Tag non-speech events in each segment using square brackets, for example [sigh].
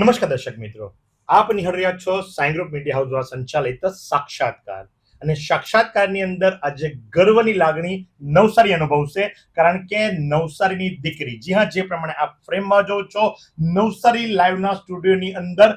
નમસ્કાર દર્શક મિત્રો. આપ નિહાળ રહ્યા છો સાઈ ગ્રુપ મીડિયા હાઉસ દ્વારા સંચાલિત સાક્ષાત્કાર. અને સાક્ષાત્કારની અંદર આજે ગર્વની લાગણી નવસારી અનુભવશે, કારણ કે નવસારીની દીકરી, જી હા, જે પ્રમાણે આપ ફ્રેમમાં જોવો છો, નવસારી લાઈવના સ્ટુડિયોની અંદર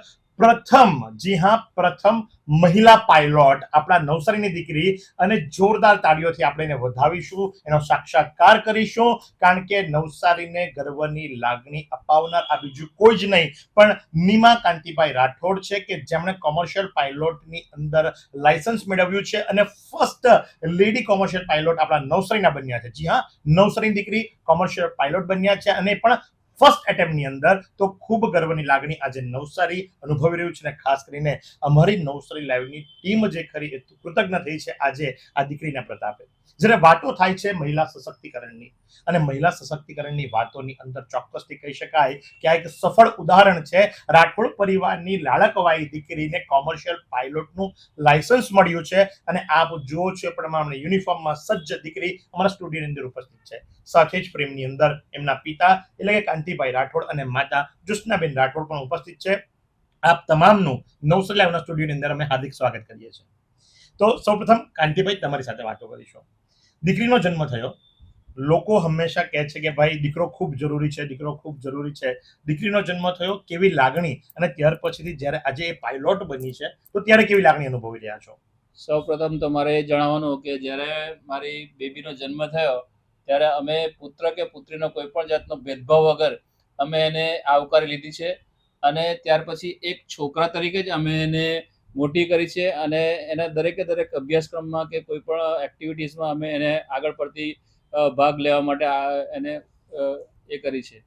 પ્રથમ, જી હા, પ્રથમ મહિલા પાયલોટ, આપણા નવસારીની દીકરી અને જોરદાર તાળીઓથી આપણે એને વધાવીશું, એનો સાક્ષાત્કાર કરીશું, કારણ કે નવસારીને ગર્વની લાગણી અપાવનાર આ બીજું કોઈ જ નહીં, પણ નીમા કાંતિભાઈ રાઠોડ છે કે જેમણે કોમર્શિયલ પાયલોટની અંદર લાયસન્સ મેળવ્યું છે અને ફર્સ્ટ લેડી કોમર્શિયલ પાયલોટ આપણા નવસારીના બન્યા છે. જી હા, નવસારીની દીકરી કોમર્શિયલ પાયલોટ બન્યા છે અને પણ ફર્સ્ટ એટેમ્પની અંદર તો ખૂબ ગર્વની લાગણી આજે નવસારી અનુભવી રહ્યું છે અને ખાસ કરીને અમારી નવસારી લાઈવની ટીમ જે ખરી કૃતજ્ઞ થઈ છે આજે આ દીકરીના પ્રતાપે. જ્યારે વાતો થાય છે મહિલા સશક્તિકરણની, અને મહિલા સશક્તિકરણની વાતોની અંદર ચોક્કસથી કહી શકાય કે આ એક સફળ ઉદાહરણ છે. રાઠોડ પરિવારની લાળકવાઈ દીકરીને કોમર્શિયલ પાયલોટનું લાયસન્સ મળ્યું છે, અને આપ જુઓ છો પ્રમાણે યુનિફોર્મમાં સજ્જ દીકરી અમારા સ્ટુડિયોની અંદર ઉપસ્થિત છે. સાથે જ પ્રેમની અંદર એમના પિતા એટલે કે કાંતિભાઈ રાઠોડ અને માતા જુસ્નાબેન રાઠોડ પણ ઉપસ્થિત છે. આપ તમામનું નવસો લાઈવના સ્ટુડિયોની અંદર અમે હાર્દિક સ્વાગત કરીએ છીએ. તો સૌપ્રથમ કાંતિભાઈ તમારી સાથે વાતો કરીશું. દીકરીનો જન્મ થયો. લોકો હંમેશા કહે છે કે ભાઈ, દીકરો ખૂબ જરૂરી છે, દીકરો ખૂબ જરૂરી છે. દીકરીનો જન્મ થયો કેવી લાગણી અને ત્યાર પછીથી જ્યારે આજે એ પાયલોટ બની છે, તો ત્યારે કેવી લાગણી અનુભવી રહ્યા છો? સૌ પ્રથમ તો મારે એ જણાવવાનું કે જ્યારે મારી બેબીનો જન્મ થયો, ત્યારે અમે પુત્ર કે પુત્રીનો કોઈ પણ જાતનો ભેદભાવ વગર અમે એને આવકારી લીધી છે. અને ત્યાર પછી એક છોકરા તરીકે જ અમે એને મોટી કરી છે અને એના દરેકે દરેક અભ્યાસક્રમમાં કે કોઈ પણ એક્ટિવિટીઝમાં અમે એને આગળ પડતી ભાગ લેવા માટે આ એને એ કરી છે.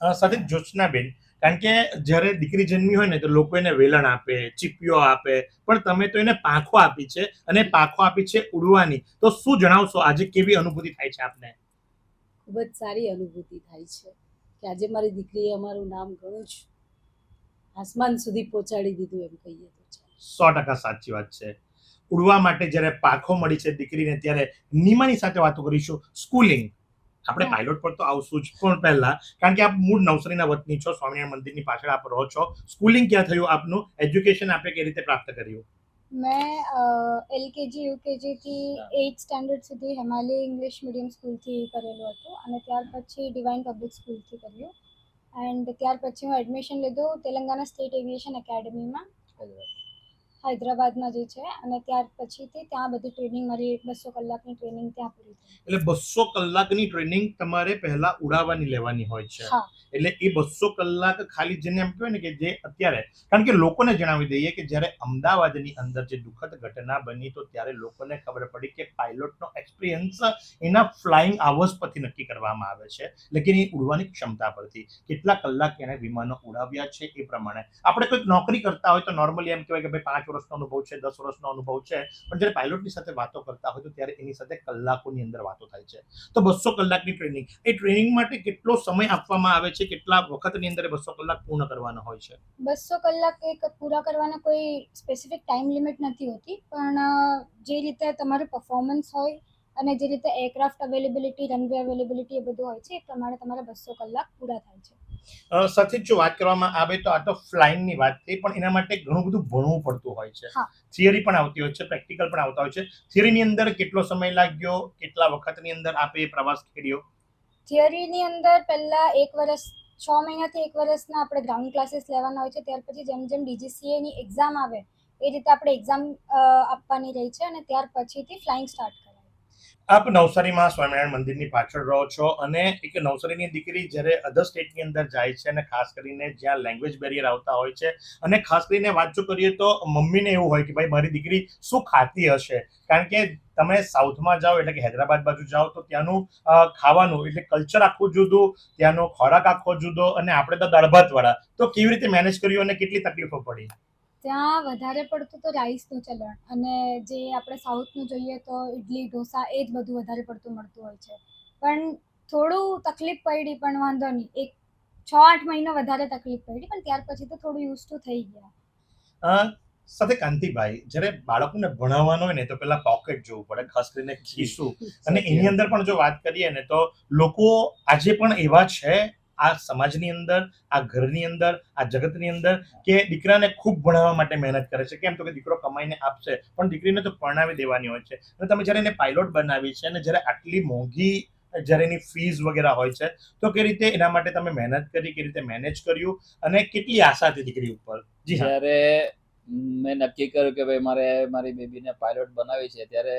સાથે જ્યોત્સનાબેન કારણ કે જ્યારે દીકરી જન્મી હોય ને તો લોકો એને વેલણ આપે ચીપિયો આપે પણ તમે તો એને પાંખો આપી છે અને પાંખો આપી છે ઉડવાની. તો શું જણાવશો? આજે કેવી અનુભૂતિ થાય છે આપને? ખૂબ જ સારી અનુભૂતિ થાય છે કે આજે મારી દીકરીએ અમારું નામ ઘણું જ આસમાન સુધી પહોંચાડી દીધું એમ કહીએ. સો ટકા સાચી વાત છે. ઉડવા માટે જ્યારે પાખો મળી છે દીકરીને ત્યારે નીમાની સાથે વાતો કરીશું. સ્કૂલિંગ આપણે. પાયલોટ પર તો આવશું જ પણ પહેલા કારણ કે આપ મૂળ નવસારીના વતની છો સ્વામિનારાયણ મંદિરની પાછળ આપ રહો છો. સ્કૂલિંગ ક્યાં થયું? આપનું એજ્યુકેશન આપે કઈ રીતે પ્રાપ્ત કર્યું? મેં એલકેજી યુકેજીથી એઇટ સ્ટાન્ડર્ડ સુધી હિમાલય ઇંગ્લિશ મીડિયમ સ્કૂલથી કરેલું હતું અને ત્યાર પછી ડિવાઇન પબ્લિક સ્કૂલથી કર્યું. એન્ડ ત્યાર પછી હું એડમિશન લીધું તેલંગાના સ્ટેટ એવિએશન એકેડમીમાં હૈદરાબાદમાં જે છે અને ત્યાર પછીથી ત્યાં બધી ટ્રેનિંગ મારી બસો કલાકની ટ્રેનિંગ ત્યાં પૂરી થઈ. એટલે બસો કલાકની ટ્રેનિંગ તમારે પહેલા ઉડાવવાની લેવાની હોય છે. એટલે એ બસો કલાક ખાલી જેને એમ કહેવાય ને કે જે અત્યારે કારણ કે લોકોને જણાવી દઈએ કે જ્યારે અમદાવાદની અંદર જે દુઃખદ ઘટના બની તો ત્યારે લોકોને ખબર પડી કે પાયલોટનો એક્સપિરિયન્સ એના ફ્લાઇંગ આવર્સ પરથી નક્કી કરવામાં આવે છે. લેકિન એ ઉડવાની ક્ષમતા પરથી. કેટલા કલાક એને વિમાનો ઉડાવ્યા છે એ પ્રમાણે. આપણે કોઈક નોકરી કરતા હોય તો નોર્મલી એમ કહેવાય કે ભાઈ પાંચ વર્ષનો અનુભવ છે, દસ વર્ષનો અનુભવ છે, પણ જ્યારે પાયલોટની સાથે વાતો કરતા હોય તો ત્યારે એની સાથે કલાકોની અંદર વાતો થાય છે. તો બસો કલાકની ટ્રેનિંગ. એ ટ્રેનિંગ માટે કેટલો સમય આપવામાં આવે છે? કેટલા વખતની અંદર બસો કલાક પૂર્ણ કરવાનો હોય છે? બસો કલાક એક પૂરા કરવાના કોઈ સ્પેસિફિક ટાઈમ લિમિટ નથી હોતી, પણ જે રીતે તમારું પરફોર્મન્સ હોય અને જે રીતે એરક્રાફ્ટ અવેલેબિલિટી રનવે અવેલેબિલિટી એ બધું હોય છે એ પ્રમાણે તમારા બસો કલાક પૂરા થાય છે. સાથે જ વાત કરવામાં આવે તો આ તો ફ્લાઇંગની વાત થઈ પણ એના માટે ઘણું બધું ભણવું પડતું હોય છે. થિયરી પણ આવતી હોય છે પ્રેક્ટિકલ પણ આવતા હોય છે. થિયરીની અંદર કેટલો સમય લાગ્યો? કેટલા વખતની અંદર આપે પ્રવાસ ખેડ્યો થિયરીની અંદર પહેલાં એક વર્ષ છ મહિનાથી એક વર્ષના આપણે ગ્રાઉન્ડ ક્લાસીસ લેવાના હોય છે ત્યાર પછી જેમ જેમ ડીજીસીએની એક્ઝામ આવે એ રીતે આપણે એક્ઝામ આપવાની રહી છે અને ત્યાર પછીથી ફ્લાઇંગ સ્ટાર્ટ આપ નવસારીમાં સ્વામિનારાયણ મંદિરની પાછળ રહો છો અને એક નવસારીની દીકરી જ્યારે અધર સ્ટેટની અંદર જાય છે અને ખાસ કરીને જ્યાં લેંગ્વેજ બેરિયર આવતા હોય છે અને ખાસ કરીને વાત જો કરીએ તો મમ્મીને એવું હોય કે ભાઈ, મારી દીકરી શું ખાતી હશે? કારણ કે તમે સાઉથમાં જાઓ એટલે કે હૈદરાબાદ બાજુ જાઓ તો ત્યાંનું ખાવાનું એટલે કલ્ચર આખું જુદું, ત્યાંનો ખોરાક આખો જુદો અને આપણે તો દાળ ભાત વાળા તો કેવી રીતે મેનેજ કર્યું અને કેટલી તકલીફો પડી? ત્યાં વધારે પડતું તો રાઈસનું ચલણ અને જે આપણે સાઉથનું જોઈએ તો ઇડલી ઢોસા એ જ બધું વધારે પડતું મળતું હોય છે. પણ થોડું તકલીફ પડી પણ વાંધો નહીં. એક છ આઠ મહિનો વધારે તકલીફ પડી પણ ત્યાર પછી તો થોડું યુઝ ટુ થઈ ગયા. અ, સાથે કાંતિભાઈ જ્યારે બાળકોને ભણાવવાનું હોય ને તો પેલા પોકેટ જોવું પડે ખાસ કરીને ખીસું. અને એની અંદર પણ જો વાત કરીએ ને તો લોકો આજે પણ એવા છે આ સમાજની અંદર, આ ઘરની અંદર, આ જગતની અંદર કે દીકરાને ખૂબ ભણાવવા માટે મહેનત કરે છે. કેમ તો કે દીકરો કમાઈને આપશે, પણ દીકરીને તો પરણાવી દેવાની હોય છે. અને તમે જ્યારે એને પાયલોટ બનાવી છે અને જ્યારે આટલી મોંઘી, જ્યારે એની ફીસ વગેરે હોય છે, તો કે રીતે એના માટે તમે મહેનત કરી, કે રીતે મેનેજ કર્યું અને કેટલી આશા હતી દીકરી ઉપર? જી જ્યારે મેં નક્કી કર્યું કે ભાઈ મારે મારી બેબીને પાયલોટ બનાવી છે, ત્યારે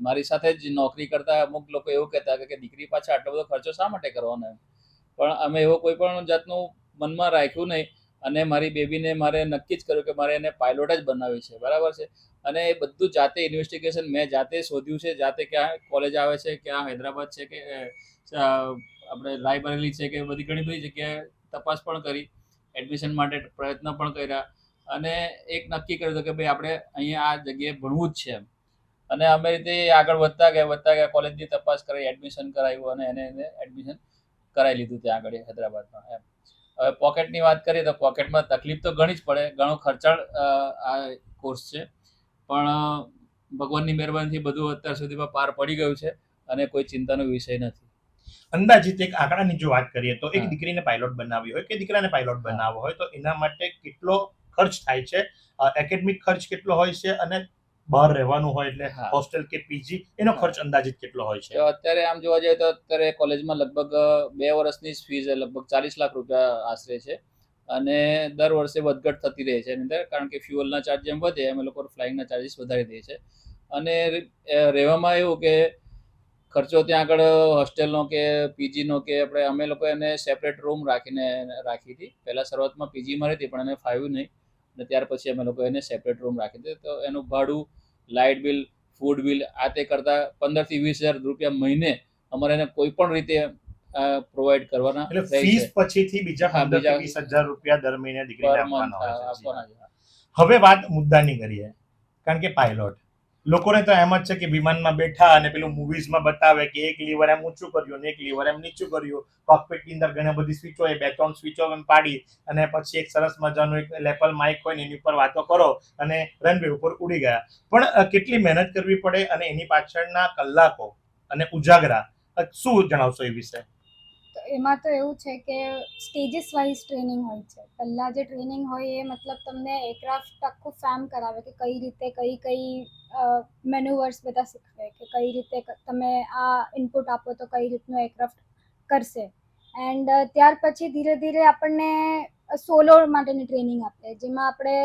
મારી સાથે જ નોકરી કરતા અમુક લોકો એવું કહેતા કે દીકરી પાછળ આટલો બધો ખર્ચો શા માટે કરવાનો પણ અમે એવો કોઈ પણ જાતનું મનમાં રાખ્યું નહીં. અને મારી બેબીને મારે નક્કી જ કર્યું કે મારે એને પાયલોટ જ બનાવી છે. બરાબર છે? અને એ બધું જાતે ઇન્વેસ્ટિગેશન મેં જાતે શોધ્યું છે. જાતે ક્યાં કોલેજ આવે છે, ક્યાં હૈદરાબાદ છે કે આપણે રાયબરેલી છે કે બધી ઘણી બધી જગ્યાએ તપાસ પણ કરી એડમિશન માટે પ્રયત્ન પણ કર્યા. અને એક નક્કી કર્યું હતું કે ભાઈ આપણે અહીંયા આ જગ્યાએ ભણવું જ છે એમ. અને અમે રીતે આગળ વધતા ગયા વધતા ગયા કોલેજની તપાસ કરી એડમિશન કરાવ્યું અને એને એને એડમિશન કરાવી લીધું ત્યાં આગળ હૈદરાબાદમાં એમ. હવે પોકેટની વાત કરીએ તો પોકેટમાં તકલીફ તો ઘણી જ પડે ઘણો ખર્ચાળ આ કોર્સ છે. પણ ભગવાનની મહેરબાનીથી બધું અત્યાર સુધીમાં પાર પડી ગયું છે અને કોઈ ચિંતાનો વિષય નથી. અંદાજિત એક આંકડાની જો વાત કરીએ તો એક દીકરીને પાયલોટ બનાવી હોય કે દીકરાને પાયલોટ બનાવવો હોય તો એના માટે કેટલો ખર્ચ થાય છે? એકેડમિક ખર્ચ કેટલો હોય છે? અને બહાર રહેવાનું હોય એટલે. હોસ્ટેલ કે પીજી એનો ખર્ચ અંદાજિત કેટલો હોય છે? અત્યારે આમ જોવા જઈએ તો અત્યારે કોલેજમાં લગભગ બે વર્ષની ફીસ લગભગ ચાલીસ લાખ રૂપિયા આશરે છે. અને દર વર્ષે વધઘટ થતી રહે છે અંદર કારણ કે ફ્યુઅલના ચાર્જ જેમ વધે એમ એ લોકો ફ્લાઇંગના ચાર્જિસ વધારી દે છે. અને રહેવામાં એવું કે ખર્ચો ત્યાં આગળ હોસ્ટેલનો કે પીજીનો કે આપણે અમે લોકો એને સેપરેટ રૂમ રાખીને રાખી હતી. પહેલાં શરૂઆતમાં પીજીમાં રહેતી પણ એને ફાવ્યું નહીં. અને ત્યાર પછી અમે લોકો એને સેપરેટ રૂમ રાખી દીધો. તો એનું ભાડું લાઇટ બિલ ફૂડ બિલ આ તે કરતાં પંદરથી વીસ હજાર રૂપિયા મહિને અમારે એને કોઈ પણ રીતે પ્રોવાઈડ કરવાના એટલે ફીસ પછીથી બીજા પંદર વીસ હજાર રૂપિયા દર મહિને દીકરીને આપવાના. હવે વાત મુદ્દાની કરીએ. કારણ કે પાયલોટ લોકોને તો એમ જ છે કે વિમાનમાં બેઠા અને પેલું મૂવીઝમાં બતાવે કે એક લીવર એમ ઊંચું કર્યું ને એક લીવર એમ નીચું કર્યું. કોકપીટની અંદર ઘણી બધી સ્વિચો એ બે ત્રણ સ્વિચો એમ પાડી અને પછી એક સરસ મજાનું એક લેપલ માઇક હોય ને એની ઉપર વાતો કરો અને રનવે ઉપર ઉડી ગયા. પણ કેટલી મહેનત કરવી પડે અને એની પાછળના કલાકો અને ઉજાગરા. શું જણાવશો એ વિશે? એમાં તો એવું છે કે સ્ટેજીસ વાઇઝ ટ્રેનિંગ હોય છે. પહેલાં જે ટ્રેનિંગ હોય એ મતલબ તમને એરક્રાફ્ટ આખું ફેમ કરાવે કે કઈ રીતે કઈ કઈ મેન્યુવર્સ બધા શીખવે કે કઈ રીતે તમે આ ઇનપુટ આપો તો કઈ રીતનું એરક્રાફ્ટ કરશે. એન્ડ ત્યાર પછી ધીરે ધીરે આપણને સોલો માટેની ટ્રેનિંગ આપે. જેમાં આપણે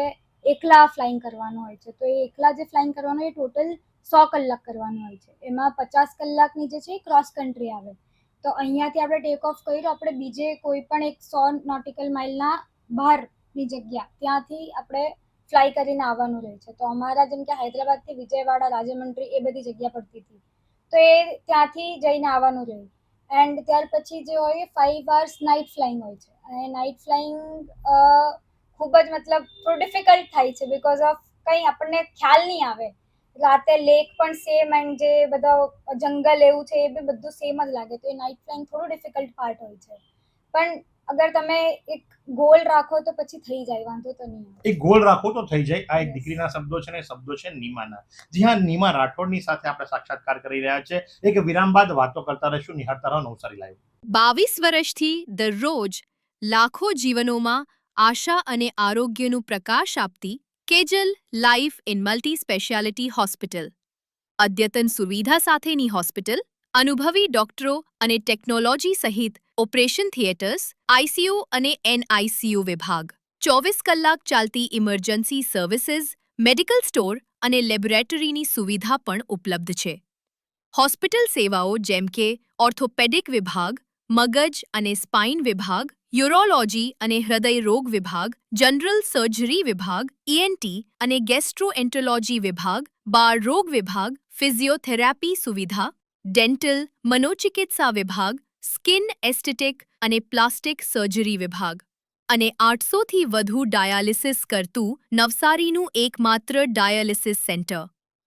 એકલા ફ્લાઇંગ કરવાનું હોય છે. તો એ એકલા જે ફ્લાઇંગ કરવાનું એ ટોટલ સો કલાક કરવાનું હોય છે. એમાં પચાસ કલાકની જે છે એ ક્રોસ કન્ટ્રી આવે. તો અહીંયાથી આપણે ટેક ઓફ કર્યું આપણે બીજે કોઈ પણ એક સો નોટિકલ માઇલના બહારની જગ્યા, ત્યાંથી આપણે ફ્લાય કરીને આવવાનું રહે છે. તો અમારા જેમ કે હૈદરાબાદથી વિજયવાડા રાજમંડ્રી એ બધી જગ્યા પડતી હતી. તો એ ત્યાંથી જઈને આવવાનું રહ્યું. એન્ડ ત્યાર પછી જે હોય ફાઇવ અવર્સ નાઇટ ફ્લાઇંગ હોય છે. અને નાઇટ ફ્લાઇંગ ખૂબ જ મતલબ થોડું ડિફિકલ્ટ થાય છે બિકોઝ ઓફ કંઈ આપણને ખ્યાલ નહીં આવે. રાતે લેક પણ સેમ એન્ડ જે બધા જંગલ એવું છે એ બી બધું સેમ જ લાગે. તો એ નાઇટ ફ્લાઇંગ થોડું ડિફિકલ્ટ પાર્ટ હોય છે. પણ અગર તમે એક ગોલ રાખો તો પછી થઈ જાય વાંધો તો નહીં. એક ગોલ રાખો તો થઈ જાય. આ એક દીકરીના શબ્દો છે ને એ શબ્દો છે નીમાના. જી હા નીમા રાઠોડની સાથે આપણે સાક્ષાત્કાર કરી રહ્યા છે. એક વિરામ બાદ વાતો કરતા રહીશું. નિહાળતા રહો નવસારી લાઈવ બાવીસ વર્ષથી દરરોજ લાખો જીવનોમાં આશા અને આરોગ્યનું પ્રકાશ આપતી Kejal life in multi speciality hospital, અદ્યતન સુવિધા સાથેની હોસ્પિટલ, અનુભવી ડોક્ટરો અને ટેકનોલોજી સહિત ઓપરેશન થિયેટર્સ આઈસીયુ અને એનઆઈસીયુ વિભાગ. ચોવીસ કલાક ચાલતી ઇમરજન્સી સર્વિસીસ, મેડિકલ સ્ટોર અને લેબોરેટરીની સુવિધા પણ ઉપલબ્ધ છે. હોસ્પિટલ સેવાઓ જેમ કે ઓર્થોપેડિક વિભાગ મગજ અને સ્પાઇન વિભાગ, યુરોલોજી અને હૃદય રોગ વિભાગ, જનરલ સર્જરી વિભાગ ઈએનટી અને ગેસ્ટ્રોએન્ટોલોજી વિભાગ, બાળ રોગ વિભાગ, ફિઝિયોથેરાપી સુવિધા, ડેન્ટલ, મનોચિકિત્સા વિભાગ, સ્કિન એસ્થેટિક અને પ્લાસ્ટિક સર્જરી વિભાગ. અને આઠસોથી વધુ ડાયાલિસિસ કરતું નવસારીનું એકમાત્ર ડાયાલિસિસ સેન્ટર.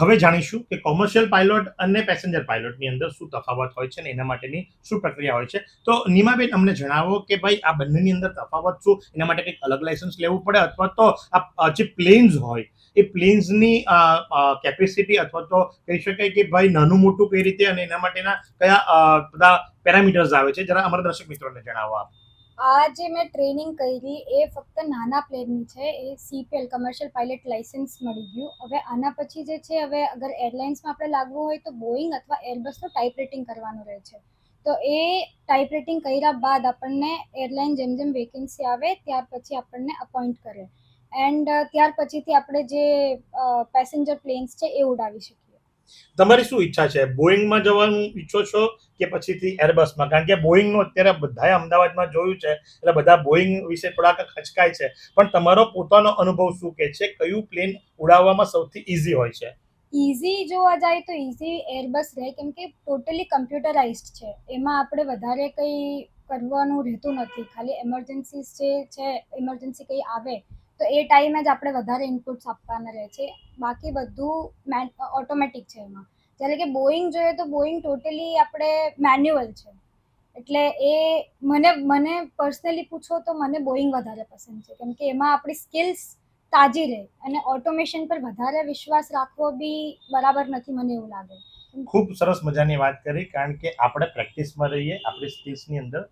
હવે જાણીશું કે કોમર્શિયલ પાયલોટ અને પેસેન્જર પાયલોટની અંદર શું તફાવત હોય છે અને એના માટેની શું પ્રક્રિયા હોય છે. તો નીમાબેન, અમને જણાવો કે ભાઈ આ બંનેની અંદર તફાવત શું? એના માટે કંઈક અલગ લાયસન્સ લેવું પડે અથવા તો આ જે પ્લેન્સ હોય, એ પ્લેન્સની કેપેસિટી અથવા તો કહી શકાય કે ભાઈ નાનું મોટું કઈ રીતે અને એના માટેના કયા બધા પેરામીટર્સ આવે છે? જરા અમારા દર્શક મિત્રોને જણાવો આપ. આ જે મેં ટ્રેનિંગ કરી એ ફક્ત નાના પ્લેનની છે, એ સીપીએલ કમર્શિયલ પાયલટ લાઇસન્સ મળી ગયું. હવે આના પછી જે છે, હવે અગર એરલાઇન્સમાં આપણે લાગવું હોય તો બોઈંગ અથવા એરબસનું ટાઈપ રેટિંગ કરવાનું રહે છે. તો એ ટાઈપ રેટિંગ કર્યા બાદ આપણને એરલાઇન જેમ જેમ વેકેન્સી આવે ત્યાર પછી આપણને અપોઇન્ટ કરે. એન્ડ ત્યાર પછીથી આપણે જે પેસેન્જર પ્લેન્સ છે એ ઉડાવી શકીએ. તમારી શું ઈચ્છા છે? બોઈંગમાં જવાનું ઈચ્છો છો કે પછીથી એરબસમાં કારણ કે બોઈંગનું અત્યારે બધાએ અમદાવાદમાં જોયું છે, એટલે બધા બોઈંગ વિશે થોડાક ખચકાય છે. પણ તમારો પોતાનો અનુભવ શું કે છે? કયું પ્લેન ઉડાવવામાં સૌથી ઇઝી હોય છે? ઇઝી જોવા જાય તો ઇઝી એરબસ રહે, કેમ કે ટોટલી કમ્પ્યુટરાઇઝડ છે. એમાં આપણે વધારે કંઈ કરવાનું રહેતું નથી. ખાલી એમરજન્સીસ જે છે એમરજન્સી કંઈ આવે તો એ ટાઈમે જ આપણે વધારે ઇનપુટ્સ આપવાના રહે છે. બાકી બધું ઓટોમેટિક છે એમાં. જ્યારે કે બોઈંગ જોઈએ તો બોઈંગ ટોટલી આપણે મેન્યુઅલ છે. એટલે એ મને મને પર્સનલી પૂછો તો મને બોઈંગ વધારે પસંદ છે. કેમ કે એમાં આપણી સ્કિલ્સ તાજી રહે અને ઓટોમેશન પર વધારે વિશ્વાસ રાખવો બી બરાબર નથી મને એવું લાગે. ખૂબ સરસ મજાની વાત કરી, કારણ કે આપણે પ્રેક્ટિસમાં રહીએ, આપણી સ્કિલ્સની અંદર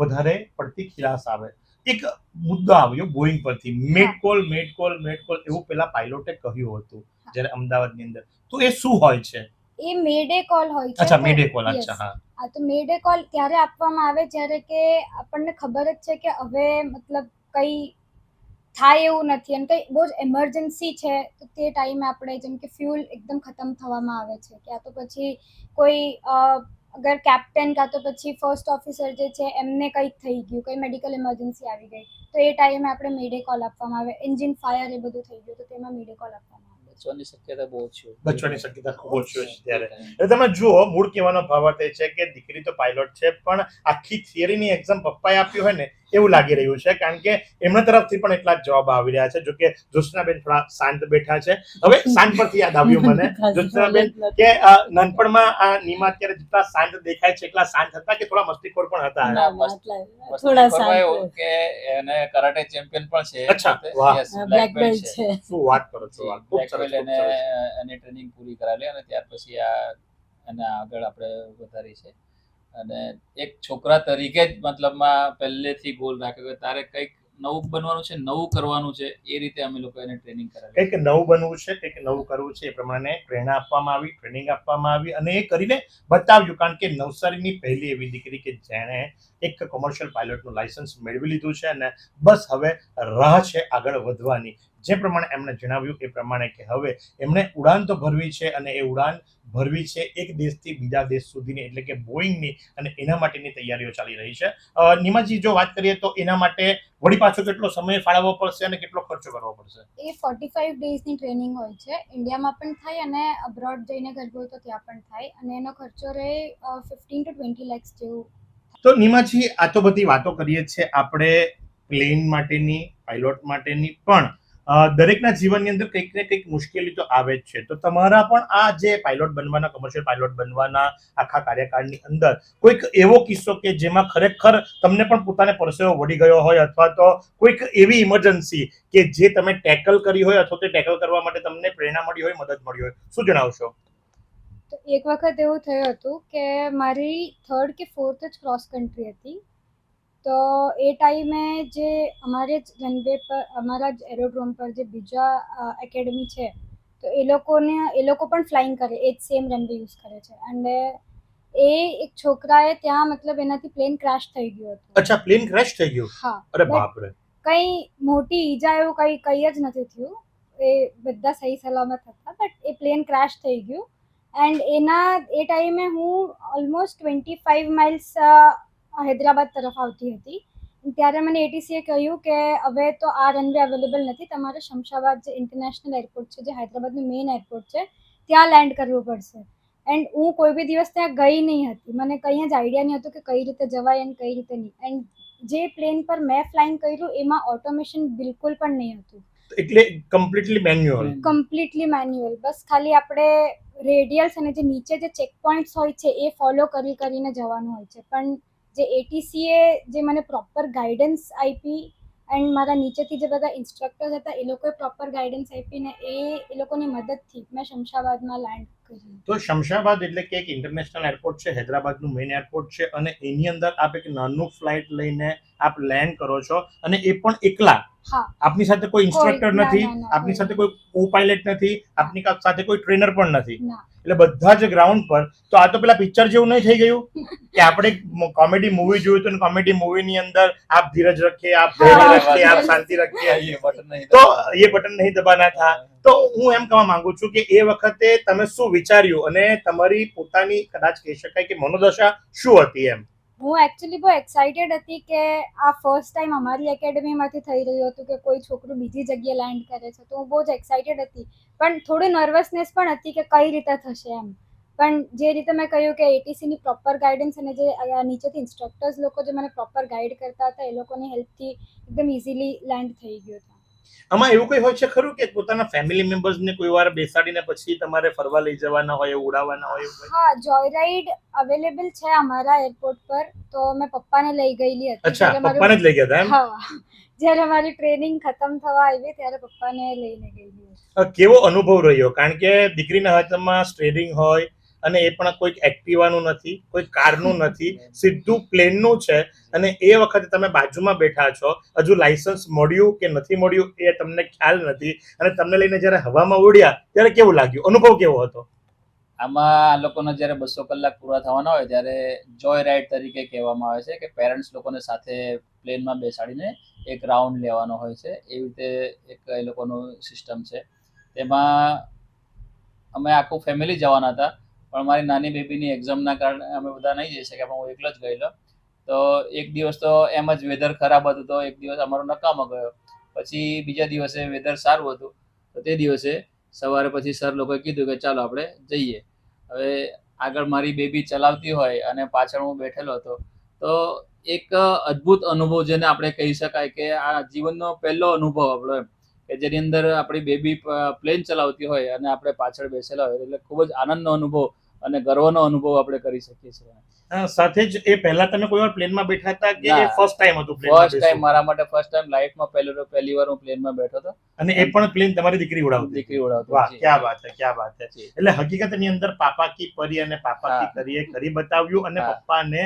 વધારે પડતી ખિલાસ આવે. એક મુદ્દો આવ્યો બોઈંગ પરથી. Mayday call mayday call mayday call એવું પેલા પાયલોટે કહ્યું હતું જ્યારે અમદાવાદની અંદર. તો એ શું હોય છે? એ મેડે કોલ હોય છે અચ્છા મેડે કોલ. અચ્છા હા. આ તો મેડે કોલ ત્યારે આપવામાં આવે જ્યારે કે આપણને ખબર જ છે કે હવે મતલબ કઈ થાય એવું નથી અને કંઈ બહુ જ એમરજન્સી છે તો તે ટાઈમે આપણે જેમ કે ફ્યુલ એકદમ ખતમ થવામાં આવે છે. ક્યાં તો પછી કોઈ અગર કેપ્ટન કાં તો પછી ફર્સ્ટ ઓફિસર જે છે એમને કંઈક થઈ ગયું કંઈ મેડિકલ ઇમરજન્સી આવી ગઈ તો એ ટાઈમે આપણે મેડે કોલ આપવામાં આવે. એન્જિન ફાયર એ બધું થઈ ગયું તો તેમાં મેડે કોલ આપવામાં આવે. બચવાની શક્યતા બહુ ઓછી. બચવાની શક્યતા ખૂબ ઓછી હોય છે ત્યારે. એટલે તમે જુઓ મૂળ કહેવાનો ભાવ એ છે કે દીકરી તો પાયલોટ છે પણ આખી થિયરીની એક્ઝામ પપ્પાએ આપી હોય ને એવું લાગી રહ્યું છે કારણ કે એમના તરફથી પણ એટલા જ જવાબ આવી રહ્યા છે જો કે જ્યોત્સનાબેન થોડા શાંત બેઠા છે. હવે શાંત પરથી યાદ આવ્યું મને [laughs] જ્યોત્સનાબેન કે નાનપણમાં આ નીમા અત્યારે જેટલા શાંત દેખાય છે એટલા શાંત હતા કે થોડા મસ્તીખોર પણ હતા? ના, થોડા થોડા શાંત કે એને કરાટે ચેમ્પિયન પણ છે. અચ્છા, વાહ. બ્લેક બેલ્ટ છે. શું વાત કરો છો ખૂબ સરસ એને એની ટ્રેનિંગ પૂરી કરાવી અને ત્યાર પછી આ એને આગળ આપણે વધારી છે અને એક છોકરા તરીકે જ મતલબમાં પહેલેથી ગોલ રાખ્યો કે તારે કંઈક નવું બનવાનું છે, નવું કરવાનું છે, એ રીતે અમે લોકો એને ટ્રેનિંગ કરાવી કંઈક નવું બનવું છે, કંઈક નવું કરવું છે, એ પ્રમાણે પ્રેરણા આપવામાં આવી ટ્રેનિંગ આપવામાં આવી અને એ કરીને બતાવ્યું. કારણ કે નવસારીની પહેલી એવી દીકરી કે જેણે એક કોમર્શિયલ પાયલટનું લાયસન્સ મેળવી લીધું છે અને બસ હવે રાહ છે આગળ વધવાની. જે પ્રમાણે એમણે જણાવ્યું એ પ્રમાણે કે હવે એમણે ઉડાન તો ભરવી છે અને એ ઉડાન ભરવી છે એક દેશથી બીજા દેશ સુધીની એટલે કે બોઈંગની અને એના માટેની તૈયારીઓ ચાલી રહી છે. નિમાજી જો વાત કરીએ તો એના માટે વળી પાછો કેટલો સમય ફાળવવો પડશે અને કેટલો ખર્ચો કરવો પડશે? એ ફોર્ટી ફાઇવ ડેઝની ટ્રેનિંગ હોય છે. ઇન્ડિયામાં પણ થાય અને અબ્રોડ જઈને કરવું હોય તો ત્યાં પણ થાય. અને એનો ખર્ચો રહે ફિફ્ટીન ટુ ટ્વેન્ટી લેક્સ જેવું. તો નિમાજી આ તો બધી વાતો કરીએ છીએ આપણે પ્લેન માટેની પાયલોટ માટેની પણ. દરેકના જીવનની અંદર કંઈક ને કંઈક મુશ્કેલી તો આવે જ છે. તો તમારા પણ આ જે પાયલોટ બનવાના કોમર્શિયલ પાયલોટ બનવાના આખા કાર્યકાળની અંદર કોઈક એવો કિસ્સો કે જેમાં ખરેખર તમને પણ પોતાને પરસેવો વળી ગયો હોય અથવા તો કોઈક એવી ઇમરજન્સી કે જે તમે ટેકલ કરી હોય અથવા તો ટેકલ કરવા માટે તમને પ્રેરણા મળી હોય, મદદ મળી હોય. શું જણાવશો? એક વખત એવું થયું હતું કે મારી થર્ડ કે ફોર્થ જ ક્રોસ કન્ટ્રી હતી. તો એ ટાઈમે જે અમારે જ રનવે પર અમારા જ એરોડ્રોમ પર જે બીજા એકેડમી છે તો એ લોકોને એ લોકો પણ ફ્લાઇંગ કરે એ જ સેમ રનવે યુઝ કરે છે. એન્ડ એ એક છોકરાએ ત્યાં મતલબ એનાથી પ્લેન ક્રેશ થઈ ગયું હતું. અચ્છા પ્લેન ક્રેશ થઈ ગયું? હા. અરે બાપ રે કંઈ મોટી ઈજા એવું કંઈ કંઈ જ નથી થયું. એ બધા સહી સલામત હતા બટ એ પ્લેન ક્રેશ થઈ ગયું. એન્ડ એના એ ટાઈમે હું almost twenty five miles Hyderabad તરફ આવતી હતી. ત્યારે મને એટીસીએ કહ્યું કે હવે તો આ રનવે અવેલેબલ નથી. તમારે શમશાબાદ જે ઇન્ટરનેશનલ એરપોર્ટ છે જે હૈદરાબાદનું મેઇન એરપોર્ટ છે ત્યાં લેન્ડ કરવું પડશે. એન્ડ હું કોઈ બી દિવસ ત્યાં ગઈ નહીં હતી. મને કંઈ જ આઈડિયા નહીં હતું કે કઈ રીતે જવાય એન્ડ કઈ રીતે નહીં. એન્ડ જે પ્લેન પર મેં ફ્લાઇંગ કર્યું એમાં ઓટોમેશન બિલકુલ પણ નહીં હતું. એટલે કમ્પ્લીટલી મેન્યુઅલ કમ્પ્લીટલી મેન્યુઅલ બસ ખાલી આપણે રેડિયલ્સ અને જે નીચે જે ચેક પોઈન્ટ્સ હોય છે એ ફોલો કરી કરીને જવાનું હોય છે. પણ જે એટીસીએ જે મને પ્રોપર ગાઈડન્સ આપી એન્ડ મારા નીચેથી જે બધા ઇન્સ્ટ્રક્ટર્સ હતા, એ લોકોએ પ્રોપર ગાઈડન્સ આપીને એ એ લોકોની મદદથી, મેં શમશાબાદમાં લેન્ડ તો શમશાબાદ એટલે કે એક ઇન્ટરનેશનલ એરપોર્ટ છે હૈદરાબાદનું મેઇન એરપોર્ટ છે અને એની અંદર આપ એક નાનું ફ્લાઇટ લઈને આપ લેન્ડ કરો છો અને એ પણ એકલા? આપની સાથે કોઈ ઇન્સ્ટ્રક્ટર નથી? આપની સાથે કોઈ કો પાયલટ નથી આપની સાથે કોઈ ટ્રેનર પણ નથી? એટલે બધા જ ગ્રાઉન્ડ પર તો આ તો પેલા પિક્ચર જેવું નહીં થઈ ગયું? [laughs] કે આપણે કોમેડી મૂવી જોયું તો કોમેડી મૂવીની અંદર આપ ધીરજ રખીએ આપ ધૈર્ય રખીએ આપ શાંતિ રખીએ. તો એ બટન નહીં દબાના થા. તો હું એમ કહેવા માંગુ છું કે એ વખતે તમે શું વિચાર્યું અને તમારી પોતાની કદાચ કહી શકાય કે મનોદશા શું હતી એમ? હું એકચ્યુઅલી બહુ એક્સાઇટેડ હતી કે આ ફર્સ્ટ ટાઈમ અમારી એકેડમીમાંથી થઈ રહ્યું હતું કે કોઈ છોકરું બીજી જગ્યાએ લેન્ડ કરે છે. તો હું બહુ જ એક્સાઇટેડ હતી. પણ થોડી નર્વસનેસ પણ હતી કે કઈ રીતે થશે એમ. પણ જે રીતે મેં કહ્યું કે એટીસીની પ્રોપર ગાઈડન્સ અને જે નીચેથી ઇન્સ્ટ્રક્ટર્સ લોકો જે મને પ્રોપર ગાઈડ કરતા હતા, એ લોકોની હેલ્પથી એકદમ ઇઝીલી લેન્ડ થઈ ગયું હતું. આમાં એવું કઈ હોય છે ખરું કે પોતાના ફેમિલી મેમ્બર્સને કોઈ વાર બેસાડીને પછી તમારે ફરવા લઈ જવાના હોય ઉડાવવાના હોય હા જોય રાઈડ અવેલેબલ છે અમારા એરપોર્ટ પર તો મેં પપ્પાને લઈ ગયેલી હતી. અચ્છા પપ્પાને જ લઈ ગયા હતા એમ? હા જ્યારે મારી ટ્રેનિંગ ખતમ થવા આવી ત્યારે પપ્પાને લઈને ગયેલી કેવો અનુભવ રહ્યો? કારણ કે દીકરીના હાથમાં સ્ટ્રેડિંગ હોય અને એ પણ કોઈક એક્ટિવાનું નથી કોઈ કારનું નથી સીધું પ્લેનનું છે. અને એ વખતે તમે બાજુમાં બેઠા છો હજુ લાયસન્સ મળ્યું કે નથી મળ્યું એ તમને ખ્યાલ નથી. અને તમને લઈને જ્યારે હવામાં ઉડ્યા ત્યારે કેવું લાગ્યું? અનુભવ કેવો હતો? આમાં આ લોકોના જ્યારે બસો કલાક પૂરા થવાના હોય ત્યારે જોય રાઇડ તરીકે કહેવામાં આવે છે કે પેરેન્ટ્સ લોકોને સાથે પ્લેનમાં બેસાડીને એક રાઉન્ડ લેવાનો હોય છે. એવી રીતે એક એ લોકોનું સિસ્ટમ છે. તેમાં અમે આખું ફેમિલી જવાના હતા. પણ મારી નાની બેબીની એક્ઝામના કારણે અમે બધા નહીં જઈ શક્યા, પણ હું એકલો જ ગયેલો. તો એક દિવસ તો એમ જ વેધર ખરાબ હતું તો એક દિવસ અમારો નકામો ગયો. પછી બીજા દિવસે વેધર સારું હતું. તો તે દિવસે સવારે પછી સર લોકોએ કીધું કે ચાલો આપણે જઈએ. હવે આગળ મારી બેબી ચલાવતી હોય અને પાછળ હું બેઠેલો હતો, તો એક અદ્ભુત અનુભવ જેને આપણે કહી શકાય કે આ જીવનનો પહેલો અનુભવ આપણો એમ. કે જેની અંદર આપણી બેબી પ્લેન ચલાવતી હોય અને આપણે પાછળ બેસેલા હોય એટલે ખૂબ જ આનંદનો અનુભવ અને ગર્વનો અનુભવ આપણે કરી શકીએ છીએ. સાથે જ એ પહેલા તમે કોઈ વાર પ્લેનમાં બેઠા હતા કે. ફર્સ્ટ ટાઈમ હતું ફર્સ્ટ ટાઈમ મારા માટે ફર્સ્ટ ટાઈમ લાઈફમાં પહેલો પહેલી વાર હું પ્લેનમાં બેઠો હતો. અને એ પણ પ્લેન તમારી દીકરી ઉડાવતી દીકરી ઉડાવતી વાહ ક્યાં વાત છે ક્યાં વાત છે. એટલે હકીકતની અંદર પાપા કી પરી અને પાપા કી કરીએ કરી બતાવ્યું અને. પપ્પાને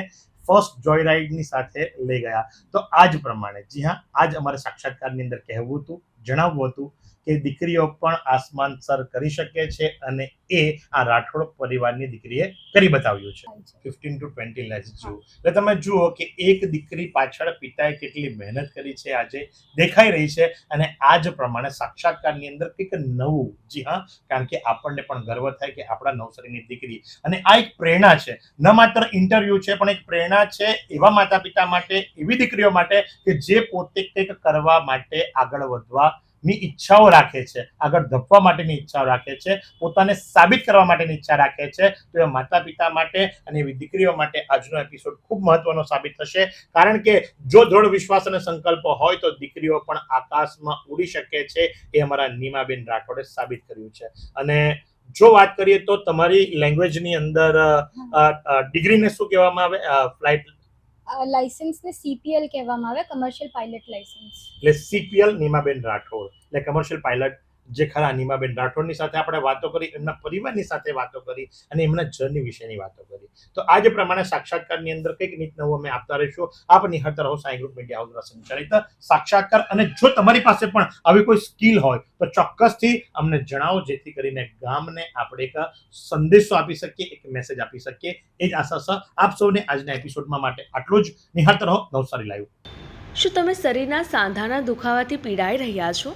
ફર્સ્ટ જોય રાઇડની સાથે લઈ ગયા. તો આ જ પ્રમાણે, જી હા, આજ અમારે સાક્ષાત્કારની અંદર કહેવું હતું, જણાવવું હતું. કે દીકરીઓ પણ આસમાન સર કરી શકે છે અને એ આ રાઠોડ પરિવારની દીકરીએ કરી બતાવ્યું છે. ફિફ્ટીન ટુ ટ્વેન્ટી લેક્સ જુઓ. એટલે તમે જુઓ કે એક દીકરી પાછળ પિતાએ કેટલી મહેનત કરી છે આજે દેખાઈ રહી છે અને આ જ પ્રમાણે સાક્ષાત્કારની અંદર કંઈક નવું. જી હા કારણ કે આપણને પણ ગર્વ થાય કે આપણા નવસારીની દીકરી. અને આ એક પ્રેરણા છે. ન માત્ર ઇન્ટરવ્યુ છે પણ એક પ્રેરણા છે એવા માતા પિતા માટે એવી દીકરીઓ માટે કે જે પોતે કંઈક કરવા માટે આગળ વધવા ની ઈચ્છાઓ રાખે છે. આગળ ધપવા માટેની ઈચ્છાઓ રાખે છે. પોતાને સાબિત કરવા માટેની ઈચ્છા રાખે છે. તો એ માતા પિતા માટે અને એવી દીકરીઓ માટે આજનો એપિસોડ ખૂબ મહત્વનો સાબિત થશે. કારણ કે જો દ્રઢ વિશ્વાસ અને સંકલ્પ હોય તો દીકરીઓ પણ આકાશમાં ઉડી શકે છે એ અમારા નીમાબેન રાઠોડે સાબિત કર્યું છે. અને જો વાત કરીએ તો તમારી લેંગ્વેજની અંદર ડિગ્રીને શું કહેવામાં આવે? ફ્લાઇટ લાઇસન્સને સીપીએલ કહેવામાં આવે કમર્શિયલ પાયલટ લાઇસન્સ એટલે સીપીએલ નીમાબેન રાઠોડ. એટલે કમર્શિયલ પાયલટ જે ખરા નીમાબેન રાઠોડની સાથે આપણે વાતો કરી, એમના પરિવારની સાથે વાતો કરી અને એમના જર્ની વિશેની વાતો કરી. તો આ જે પ્રમાણે સાક્ષાત્કારની અંદર કંઈક નીત નવું અમે આપતા રહીશું. આપ નિહાળતા રહો સાઈ ગ્રુપ મીડિયા હાઉસ સંચાલિત સાક્ષાત્કાર અને જો તમારી પાસે પણ આવી કોઈ સ્કિલ હોય, તો ચોક્કસથી અમને જણાવો, જેથી કરીને ગામને આપણે એક સંદેશો આપી શકીએ, એક મેસેજ આપી શકીએ. એ જ આશા આપ સૌને આજના એપિસોડમાં માટે આટલું જ. નિહાળતા રહો. નવસારી લાઈવ શું તમે શરીરના સાંધાના દુખાવાથી પીડાઈ રહ્યા છો?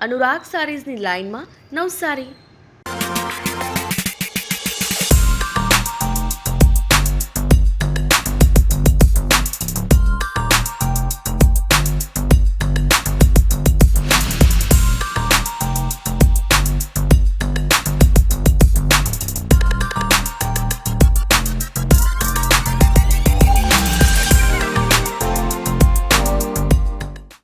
અનુરાગ સારીઝની લાઇનમાં નવસારી